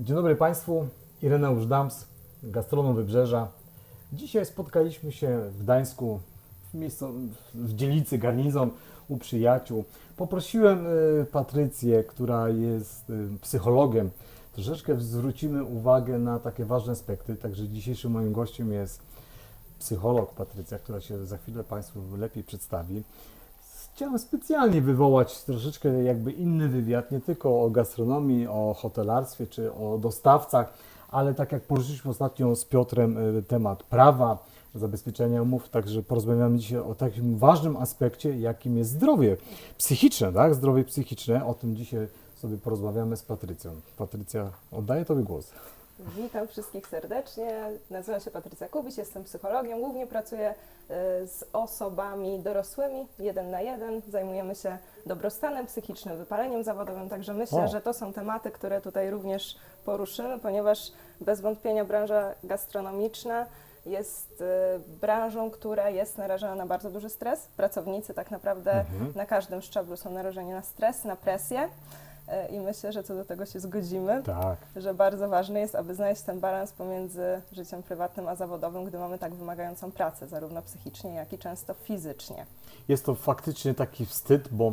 Dzień dobry Państwu, Ireneusz Dams, gastronom Wybrzeża. Dzisiaj spotkaliśmy się w Gdańsku, w, miejscu, w dzielnicy Garnizon u przyjaciół. Poprosiłem y, Patrycję, która jest y, psychologiem, troszeczkę zwrócimy uwagę na takie ważne aspekty. Także dzisiejszym moim gościem jest psycholog Patrycja, która się za chwilę Państwu lepiej przedstawi. Chciałem specjalnie wywołać troszeczkę jakby inny wywiad, nie tylko o gastronomii, o hotelarstwie czy o dostawcach, ale tak jak poruszyliśmy ostatnio z Piotrem y, temat prawa, zabezpieczenia umów, także porozmawiamy dzisiaj o takim ważnym aspekcie, jakim jest zdrowie psychiczne, tak? Zdrowie psychiczne. O tym dzisiaj sobie porozmawiamy z Patrycją. Patrycja, oddaję Tobie głos. Witam wszystkich serdecznie. Nazywam się Patrycja Kubiś, jestem psychologiem. Głównie pracuję y, z osobami dorosłymi, jeden na jeden. Zajmujemy się dobrostanem psychicznym, wypaleniem zawodowym, także myślę, O. że to są tematy, które tutaj również poruszymy, ponieważ bez wątpienia branża gastronomiczna jest y, branżą, która jest narażona na bardzo duży stres. Pracownicy tak naprawdę Mhm. na każdym szczeblu są narażeni na stres, na presję. Y, I myślę, że co do tego się zgodzimy Tak. że bardzo ważne jest, aby znaleźć ten balans pomiędzy życiem prywatnym a zawodowym, gdy mamy tak wymagającą pracę, zarówno psychicznie, jak i często fizycznie. Jest to faktycznie taki wstyd, bo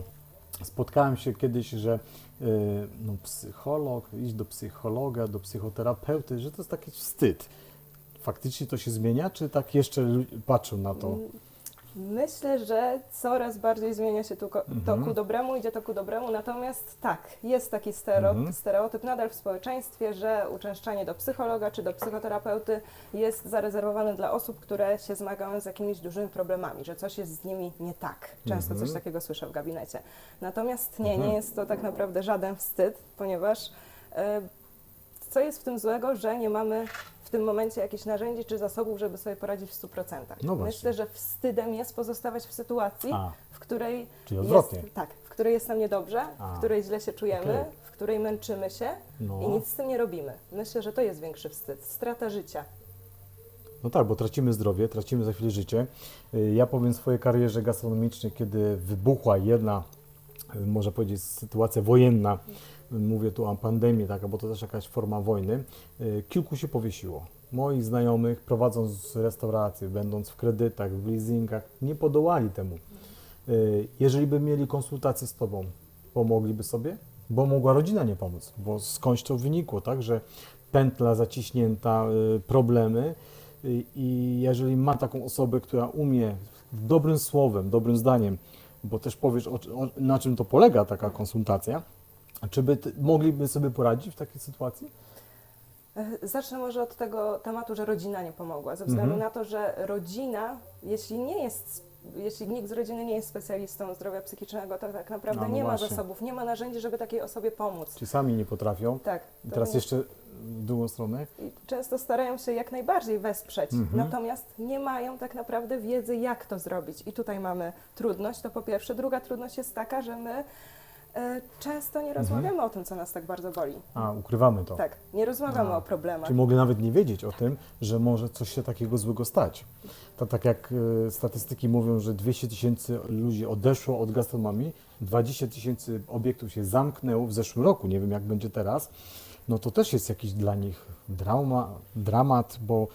spotkałem się kiedyś, że y, no, psycholog, iść do psychologa, do psychoterapeuty, że to jest taki wstyd. Faktycznie to się zmienia, czy tak jeszcze patrzą na to? Myślę, że coraz bardziej zmienia się tu ko- to Mhm. ku dobremu, idzie to ku dobremu, natomiast tak, jest taki stereotyp, Mhm. stereotyp nadal w społeczeństwie, że uczęszczanie do psychologa czy do psychoterapeuty jest zarezerwowane dla osób, które się zmagają z jakimiś dużymi problemami, że coś jest z nimi nie tak. Często Mhm. coś takiego słyszę w gabinecie. Natomiast nie, Mhm. nie jest to tak naprawdę żaden wstyd, ponieważ e, co jest w tym złego, że nie mamy tym momencie jakichś narzędzi czy zasobów, żeby sobie poradzić w 100%. No właśnie. Myślę, że wstydem jest pozostawać w sytuacji, A, w której czyli odwrotnie. jest, tak, w której jest nam niedobrze, A. w której źle się czujemy, Okej. w której męczymy się i No. nic z tym nie robimy. Myślę, że to jest większy wstyd. Strata życia. no tak, bo tracimy zdrowie, tracimy za chwilę życie. Y, Ja powiem w swojej karierze gastronomicznej, kiedy wybuchła jedna, y, można powiedzieć, sytuacja wojenna, mówię tu o pandemii, tak, bo to też jakaś forma wojny, y, kilku się powiesiło. Moich znajomych, prowadząc restauracje, będąc w kredytach, w leasingach, nie podołali temu. Y, Jeżeli by mieli konsultację z Tobą, pomogliby sobie? Bo mogła rodzina nie pomóc, bo skądś to wynikło, tak, że pętla zaciśnięta, y, problemy i jeżeli ma taką osobę, która umie dobrym słowem, dobrym zdaniem, bo też powiesz, o, o, na czym to polega taka konsultacja, czy by mogliby sobie poradzić w takiej sytuacji? E, Zacznę może od tego tematu, że rodzina nie pomogła, ze względu Mhm. na to, że rodzina, jeśli nie jest, jeśli nikt z rodziny nie jest specjalistą zdrowia psychicznego, to tak naprawdę No, no nie ma właśnie. zasobów, nie ma narzędzi, żeby takiej osobie pomóc. Czy sami nie potrafią? Tak. I teraz nie- jeszcze w drugą stronę. i często starają się jak najbardziej wesprzeć, Mhm. natomiast nie mają tak naprawdę wiedzy, jak to zrobić. I tutaj mamy trudność, to po pierwsze. Druga trudność jest taka, że my często nie rozmawiamy o tym, co nas tak bardzo boli. A, ukrywamy to. Tak, nie rozmawiamy A, o problemach. Czyli mogę nawet nie wiedzieć o tym, że może coś się takiego złego stać. To tak jak e, statystyki mówią, że 200 tysięcy ludzi odeszło od gastronomii, 20 tysięcy obiektów się zamknęło w zeszłym roku, nie wiem jak będzie teraz, no to też jest jakiś dla nich drauma, dramat, bo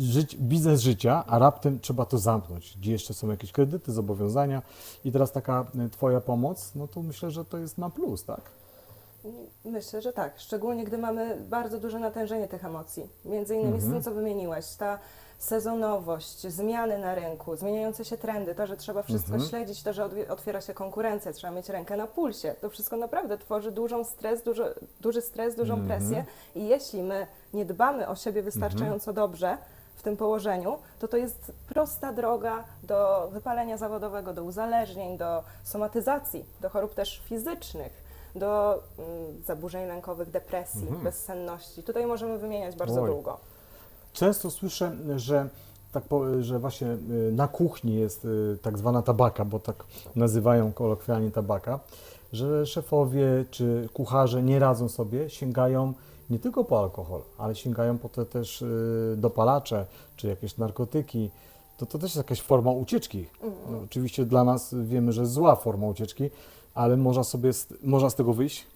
żyć, biznes życia, a raptem trzeba to zamknąć, gdzie jeszcze są jakieś kredyty, zobowiązania i teraz taka e, Twoja pomoc, no to myślę, że to jest na plus, tak? Myślę, że tak. Szczególnie gdy mamy bardzo duże natężenie tych emocji. Między innymi z Mhm. tym, co wymieniłaś, ta sezonowość, zmiany na rynku, zmieniające się trendy, to, że trzeba wszystko Mhm. śledzić, to, że otwiera się konkurencja, trzeba mieć rękę na pulsie. To wszystko naprawdę tworzy dużą stres, dużo, duży stres, dużą Mhm. presję i jeśli my nie dbamy o siebie wystarczająco dobrze w tym położeniu, to to jest prosta droga do wypalenia zawodowego, do uzależnień, do somatyzacji, do chorób też fizycznych do mm, zaburzeń lękowych, depresji, Mhm. bezsenności. Tutaj możemy wymieniać bardzo Oj. długo. Często słyszę, że, tak po, że właśnie y, na kuchni jest y, tak zwana tabaka, bo tak nazywają kolokwialnie tabaka, że szefowie czy kucharze nie radzą sobie, sięgają nie tylko po alkohol, ale sięgają po te też y, dopalacze czy jakieś narkotyki. To, to też jest jakaś forma ucieczki. No, oczywiście dla nas wiemy, że zła forma ucieczki, ale można sobie z, można z tego wyjść.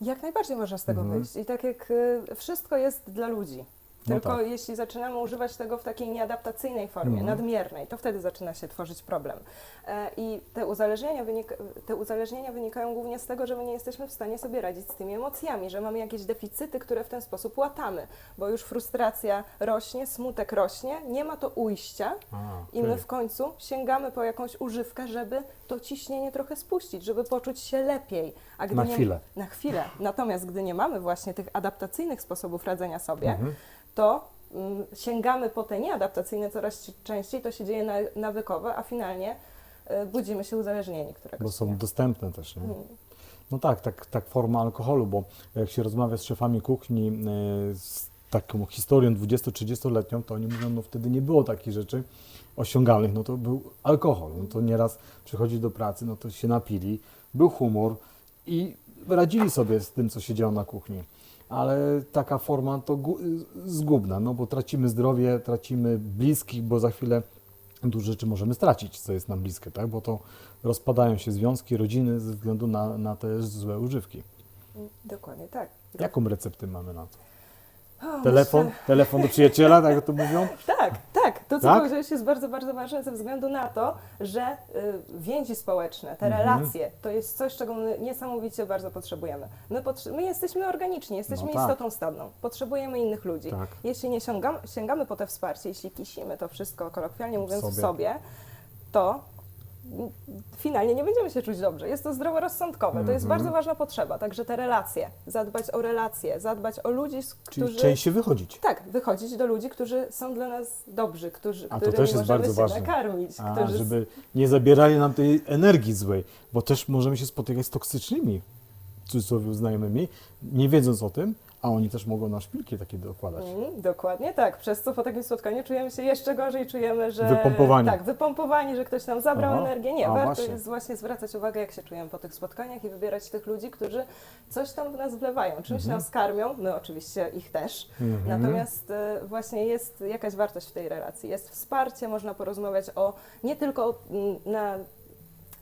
Jak najbardziej można z tego Mhm. wyjść. I tak jak wszystko jest dla ludzi. No Tylko tak. jeśli zaczynamy używać tego w takiej nieadaptacyjnej formie, Mhm. nadmiernej, to wtedy zaczyna się tworzyć problem. E, I te uzależnienia, wynika, te uzależnienia wynikają głównie z tego, że my nie jesteśmy w stanie sobie radzić z tymi emocjami, że mamy jakieś deficyty, które w ten sposób łatamy, bo już frustracja rośnie, smutek rośnie, nie ma to ujścia, A, i my w końcu sięgamy po jakąś używkę, żeby to ciśnienie trochę spuścić, żeby poczuć się lepiej. Na nie, chwilę. Na chwilę. Natomiast gdy nie mamy właśnie tych adaptacyjnych sposobów radzenia sobie, Mhm. To mm, sięgamy po te nieadaptacyjne coraz ci- częściej, to się dzieje na, nawykowe, a finalnie y, budzimy się uzależnieni któregoś Bo są dnia. dostępne też, nie? Mm. No tak, tak, tak forma alkoholu, bo jak się rozmawia z szefami kuchni e, z taką historią 20-30-letnią, to oni mówią, no wtedy nie było takich rzeczy osiągalnych, no to był alkohol, no to nieraz przychodzi do pracy, no to się napili, był humor i radzili sobie z tym, co się działo na kuchni. Ale taka forma to gu- zgubna, no bo tracimy zdrowie, tracimy bliskich, bo za chwilę dużo rzeczy możemy stracić, co jest nam bliskie, tak? Bo to rozpadają się związki, rodziny ze względu na, na te złe używki. Dokładnie tak. Jaką receptę mamy na to? Telefon? Telefon do przyjaciela, tak to mówią? Tak, tak. To, co Tak? powiedziałeś, jest bardzo, bardzo ważne ze względu na to, że y, więzi społeczne, te Mhm. relacje, to jest coś, czego my niesamowicie bardzo potrzebujemy. My, potrze- my jesteśmy organiczni, jesteśmy No tak. istotą stadną, potrzebujemy innych ludzi. Tak. Jeśli nie sięgamy, sięgamy po te wsparcie, jeśli kisimy to wszystko, kolokwialnie mówiąc, w sobie. sobie, to finalnie nie będziemy się czuć dobrze. Jest to zdroworozsądkowe, to jest Mhm. bardzo ważna potrzeba. Także te relacje, zadbać o relacje, zadbać o ludzi, z Czyli którzy... częściej wychodzić. Tak, wychodzić do ludzi, którzy są dla nas dobrzy, którzy, A to też jest bardzo się ważne. nakarmić. A, którzy... żeby nie zabierali nam tej energii złej, bo też możemy się spotykać z toksycznymi, w cudzysłowie znajomymi, nie wiedząc o tym, a oni też mogą na szpilki takie dokładać. Mm, dokładnie tak, przez co po takim spotkaniu czujemy się jeszcze gorzej, czujemy, że... Wypompowani. Tak, wypompowani, że ktoś nam zabrał Aha. energię. Nie, A, warto właśnie. jest właśnie zwracać uwagę, jak się czujemy po tych spotkaniach i wybierać tych ludzi, którzy coś tam w nas wlewają, czymś Mhm. nas karmią, my oczywiście ich też. Mhm. Natomiast e, właśnie jest jakaś wartość w tej relacji, jest wsparcie, można porozmawiać o nie tylko na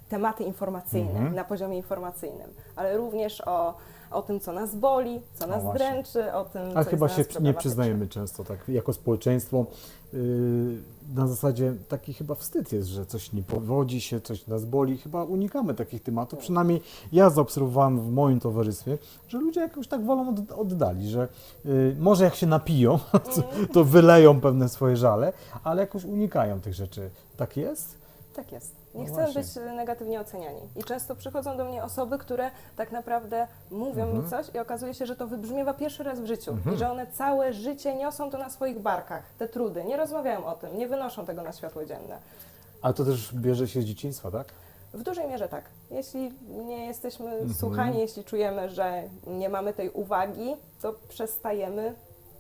tematy informacyjne, Mhm. na poziomie informacyjnym, ale również o, o tym, co nas boli, co nas właśnie. dręczy, o tym, A co chyba się nie przyznajemy często tak jako społeczeństwo. Yy, na zasadzie taki chyba wstyd jest, że coś nie powodzi się, coś nas boli. Chyba unikamy takich tematów. Przynajmniej ja zaobserwowałem w moim towarzystwie, że ludzie jakoś tak wolą od, oddali, że yy, może jak się napiją, to, to wyleją pewne swoje żale, ale jakoś unikają tych rzeczy. Tak jest? Tak jest. Nie No chcemy właśnie. być e, negatywnie oceniani. I często przychodzą do mnie osoby, które tak naprawdę mówią Mhm. mi coś i okazuje się, że to wybrzmiewa pierwszy raz w życiu Mhm. i że one całe życie niosą to na swoich barkach, te trudy, nie rozmawiają o tym, nie wynoszą tego na światło dzienne. Ale to też bierze się z dzieciństwa, tak? W dużej mierze tak. Jeśli nie jesteśmy Mhm. słuchani, jeśli czujemy, że nie mamy tej uwagi, to przestajemy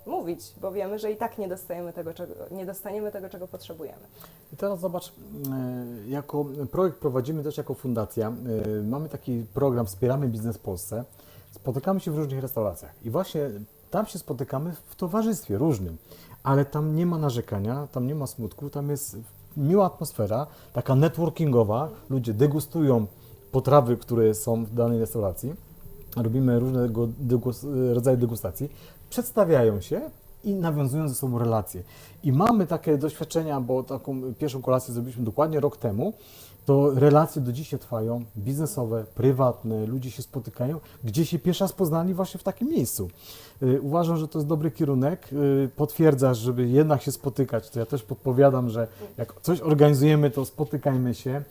mówić, bo wiemy, że i tak nie dostajemy tego, czego, nie dostaniemy tego, czego potrzebujemy. I teraz zobacz, e, jako projekt prowadzimy też jako fundacja. e, Mamy taki program Wspieramy Biznes w Polsce. Spotykamy się w różnych restauracjach i właśnie tam się spotykamy w towarzystwie różnym, ale tam nie ma narzekania, tam nie ma smutku, tam jest miła atmosfera, taka networkingowa. Ludzie degustują potrawy, które są w danej restauracji. Robimy różnego rodzaje degustacji, przedstawiają się i nawiązują ze sobą relacje. I mamy takie doświadczenia, bo taką pierwszą kolację zrobiliśmy dokładnie rok temu. To relacje do dzisiaj trwają, biznesowe, prywatne, ludzie się spotykają, gdzie się pierwszy raz poznali właśnie w takim miejscu. Y, Uważam, że to jest dobry kierunek. Y, Potwierdzasz, żeby jednak się spotykać. To ja też podpowiadam, że jak coś organizujemy, to spotykajmy się.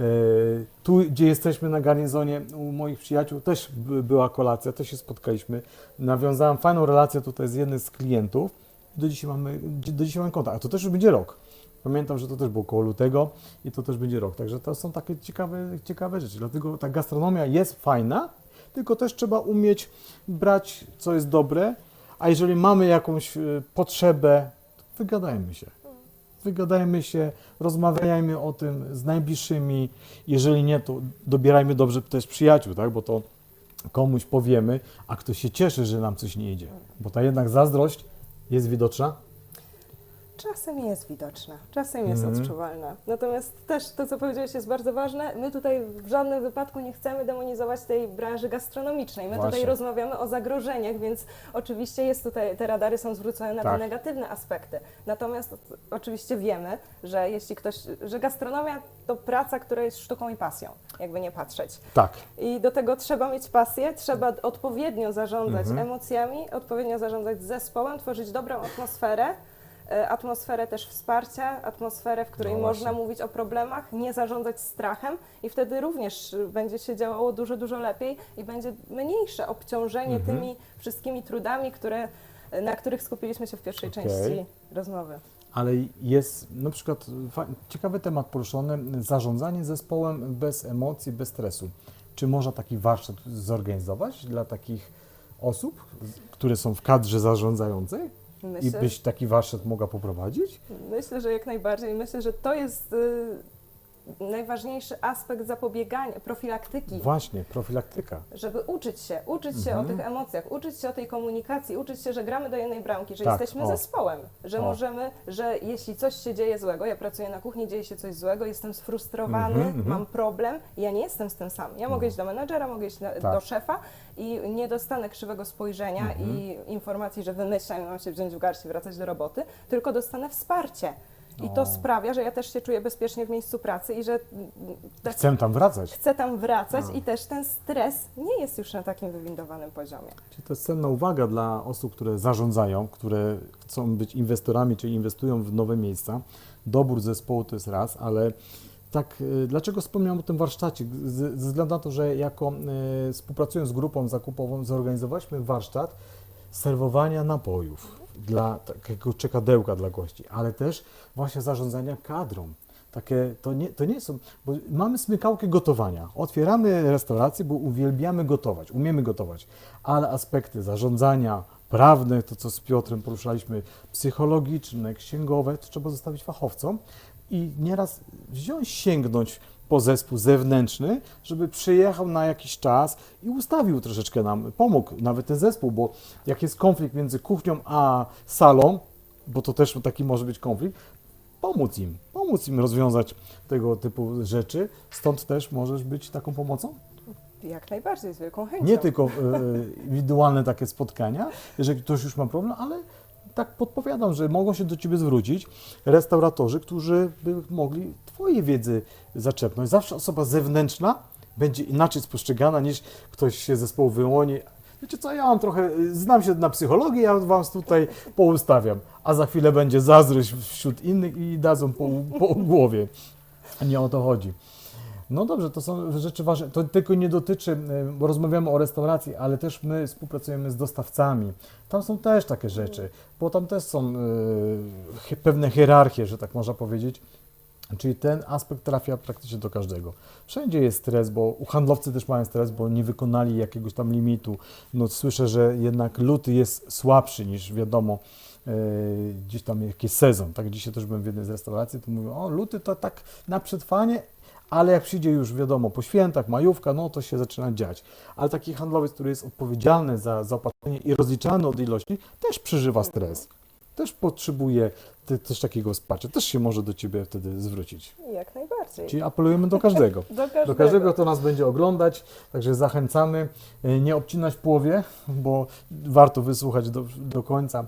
Y, Tu, gdzie jesteśmy na garnizonie, u moich przyjaciół też by- była kolacja, też się spotkaliśmy. Nawiązałem fajną relację tutaj z jednym z klientów. Do dzisiaj mamy, do dzisiaj mamy kontakt, a to też już będzie rok. Pamiętam, że to też było koło lutego i to też będzie rok. Także to są takie ciekawe, ciekawe rzeczy. Dlatego ta gastronomia jest fajna, tylko też trzeba umieć brać, co jest dobre, a jeżeli mamy jakąś y, potrzebę, to wygadajmy się. Wygadajmy się, rozmawiajmy o tym z najbliższymi. Jeżeli nie, to dobierajmy dobrze też przyjaciół, tak? bo to komuś powiemy, a ktoś się cieszy, że nam coś nie idzie. Bo ta jednak zazdrość jest widoczna. Czasem jest widoczna, czasem jest Mhm. odczuwalna. Natomiast też to, co powiedziałeś, jest bardzo ważne. My tutaj w żadnym wypadku nie chcemy demonizować tej branży gastronomicznej. My Właśnie. tutaj rozmawiamy o zagrożeniach, więc oczywiście jest tutaj, te radary są zwrócone na Tak. te negatywne aspekty. Natomiast oczywiście wiemy, że jeśli ktoś, że gastronomia to praca, która jest sztuką i pasją, jakby nie patrzeć. Tak. I do tego trzeba mieć pasję, trzeba odpowiednio zarządzać Mhm. emocjami, odpowiednio zarządzać zespołem, tworzyć dobrą atmosferę, atmosferę też wsparcia, atmosferę, w której No można mówić o problemach, nie zarządzać strachem i wtedy również będzie się działało dużo, dużo lepiej i będzie mniejsze obciążenie Mhm. tymi wszystkimi trudami, które, na których skupiliśmy się w pierwszej Okej. części rozmowy. Ale jest na przykład ciekawy temat poruszony, zarządzanie zespołem bez emocji, bez stresu. Czy można taki warsztat zorganizować dla takich osób, które są w kadrze zarządzającej? I Myślę, byś taki warsztat mogła poprowadzić? Myślę, że jak najbardziej. Myślę, że to jest y, najważniejszy aspekt zapobiegania, profilaktyki. Właśnie, profilaktyka. Żeby uczyć się, uczyć się Mhm. o tych emocjach, uczyć się o tej komunikacji, uczyć się, że gramy do jednej bramki, że Tak, jesteśmy o. zespołem, że O. możemy, że jeśli coś się dzieje złego, ja pracuję na kuchni, dzieje się coś złego, jestem sfrustrowany, Mhm, mhm. mam problem, ja nie jestem z tym sam. Ja mogę No. iść do menedżera, mogę iść na, Tak. do szefa i nie dostanę krzywego spojrzenia Mhm. i informacji, że wymyślam i mam się wziąć w garść i wracać do roboty, tylko dostanę wsparcie. I to sprawia, że ja też się czuję bezpiecznie w miejscu pracy i że tak Chcę tam wracać. chcę tam wracać i też ten stres nie jest już na takim wywindowanym poziomie. Czyli to jest cenna uwaga dla osób, które zarządzają, które chcą być inwestorami, czyli inwestują w nowe miejsca. Dobór zespołu to jest raz, ale tak, y, dlaczego wspomniałem o tym warsztacie? Z- Ze względu na to, że jako y, współpracując z grupą zakupową zorganizowaliśmy warsztat serwowania napojów dla takiego czekadełka dla gości, ale też właśnie zarządzania kadrą. Takie, to, nie, to nie są, bo mamy smykałkę gotowania. Otwieramy restaurację, bo uwielbiamy gotować, umiemy gotować, ale aspekty zarządzania, prawne, to co z Piotrem poruszaliśmy, psychologiczne, księgowe, to trzeba zostawić fachowcom i nieraz wziąć, sięgnąć po zespół zewnętrzny, żeby przyjechał na jakiś czas i ustawił troszeczkę nam, pomógł nawet ten zespół, bo jak jest konflikt między kuchnią a salą, bo to też taki może być konflikt, pomóc im, pomóc im rozwiązać tego typu rzeczy. Stąd też możesz być taką pomocą? Jak najbardziej, z wielką chęcią. Nie tylko e, indywidualne takie spotkania, jeżeli ktoś już ma problem, ale tak podpowiadam, że mogą się do Ciebie zwrócić restauratorzy, którzy by mogli Twojej wiedzy zaczepnąć. Zawsze osoba zewnętrzna będzie inaczej spostrzegana niż ktoś się z zespołu wyłoni. Wiecie co, ja mam trochę, znam się na psychologii, ja Wam tutaj poustawiam, a za chwilę będzie zazdrość wśród innych i dadzą po, po głowie. Nie o to chodzi. No dobrze, to są rzeczy ważne. To tylko nie dotyczy, y, bo rozmawiamy o restauracji, ale też my współpracujemy z dostawcami. Tam są też takie rzeczy, bo tam też są y, pewne hierarchie, że tak można powiedzieć. Czyli ten aspekt trafia praktycznie do każdego. Wszędzie jest stres, bo handlowcy też mają stres, bo nie wykonali jakiegoś tam limitu. No, słyszę, że jednak luty jest słabszy niż wiadomo, e, gdzieś tam jakiś sezon. Tak dzisiaj też byłem w jednej z restauracji, to mówią, o luty to tak na przetrwanie, ale jak przyjdzie już wiadomo po świętach, majówka, no to się zaczyna dziać. Ale taki handlowiec, który jest odpowiedzialny za zaopatrzenie i rozliczany od ilości, też przeżywa stres. Też potrzebuje te, też takiego wsparcia. Też się może do Ciebie wtedy zwrócić. Jak najbardziej. Czyli apelujemy do każdego. do każdego. Do każdego, kto nas będzie oglądać, także zachęcamy. e, Nie obcinać w połowie, bo warto wysłuchać do, do końca.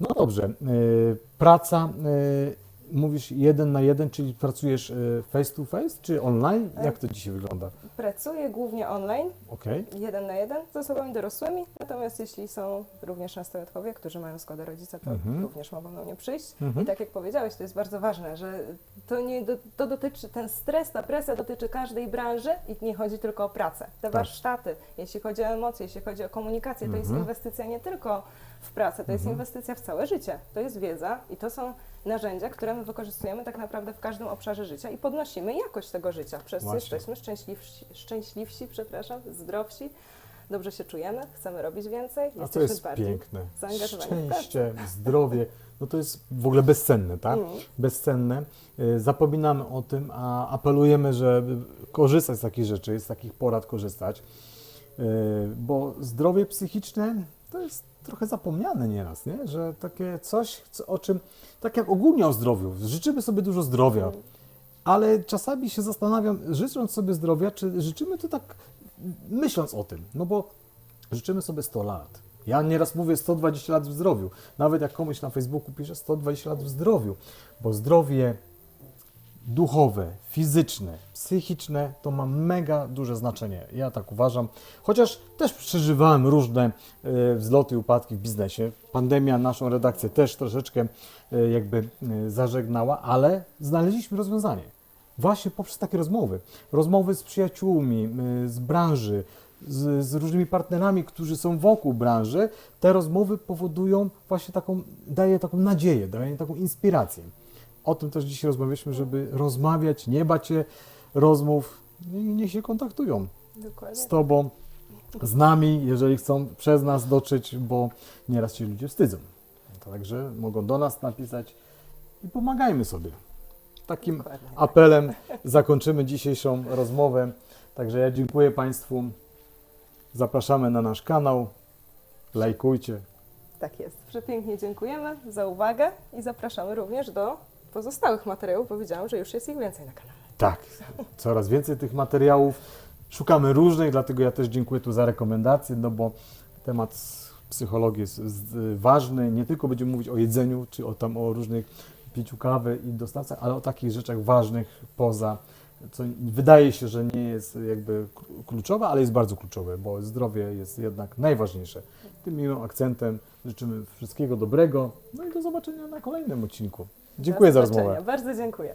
No dobrze, e, praca, e, mówisz jeden na jeden, czyli pracujesz e, face to face, czy online? Jak to dzisiaj wygląda? Pracuję głównie online, Okej, jeden na jeden, z osobami dorosłymi, natomiast jeśli są również nastolatkowie, którzy mają zgodę rodzica, to Mhm. również mogą do mnie przyjść. Mhm. I tak jak powiedziałeś, to jest bardzo ważne, że to, nie do, to dotyczy, ten stres, ta presja dotyczy każdej branży i nie chodzi tylko o pracę. Te Tak. warsztaty, jeśli chodzi o emocje, jeśli chodzi o komunikację, to jest Mhm. inwestycja nie tylko w pracę, to jest Mhm. inwestycja w całe życie. To jest wiedza i to są narzędzia, które my wykorzystujemy tak naprawdę w każdym obszarze życia i podnosimy jakość tego życia. Przez co Właśnie. jesteśmy szczęśliwsi, szczęśliwsi, przepraszam, zdrowsi, dobrze się czujemy, chcemy robić więcej, a to jesteśmy jest bardziej piękne. zaangażowani w pracę. Szczęście, zdrowie, no to jest w ogóle bezcenne, tak? Mm. bezcenne. Y, Zapominamy o tym, a apelujemy, żeby korzystać z takich rzeczy, z takich porad korzystać, Y, bo zdrowie psychiczne to jest trochę zapomniane nieraz, nie? że takie coś, co, o czym, tak jak ogólnie o zdrowiu, życzymy sobie dużo zdrowia, ale czasami się zastanawiam, życząc sobie zdrowia, czy życzymy to tak myśląc o tym, no bo życzymy sobie 100 lat. Ja nieraz mówię 120 lat w zdrowiu. Nawet jak komuś na Facebooku piszę 120 lat w zdrowiu, bo zdrowie duchowe, fizyczne, psychiczne to ma mega duże znaczenie. Ja tak uważam. Chociaż też przeżywałem różne e, wzloty i upadki w biznesie. Pandemia naszą redakcję też troszeczkę e, jakby e, zażegnała, ale znaleźliśmy rozwiązanie. Właśnie poprzez takie rozmowy. Rozmowy z przyjaciółmi, z branży, z, z różnymi partnerami, którzy są wokół branży. Te rozmowy powodują właśnie taką, daje taką nadzieję, daje taką inspirację. O tym też dzisiaj rozmawialiśmy, żeby rozmawiać, nie bać się rozmów i niech się kontaktują Dokładnie. z Tobą, z nami, jeżeli chcą przez nas dotrzeć, bo nieraz się ludzie wstydzą. Także mogą do nas napisać i pomagajmy sobie. Takim Dokładnie. apelem zakończymy dzisiejszą rozmowę. Także ja dziękuję Państwu. Zapraszamy na nasz kanał. Lajkujcie. Tak jest. Przepięknie dziękujemy za uwagę i zapraszamy również do pozostałych materiałów, bo widziałam, że już jest ich więcej na kanale. Tak, coraz więcej tych materiałów. Szukamy różnych, dlatego ja też dziękuję tu za rekomendacje, no bo temat psychologii jest ważny. Nie tylko będziemy mówić o jedzeniu, czy o tam o różnych piciu kawy i dostawcach, ale o takich rzeczach ważnych poza, co wydaje się, że nie jest jakby kl- kluczowe, ale jest bardzo kluczowe, bo zdrowie jest jednak najważniejsze. Tym miłym akcentem życzymy wszystkiego dobrego, no i do zobaczenia na kolejnym odcinku. Dziękuję za rozmowę. Bardzo dziękuję.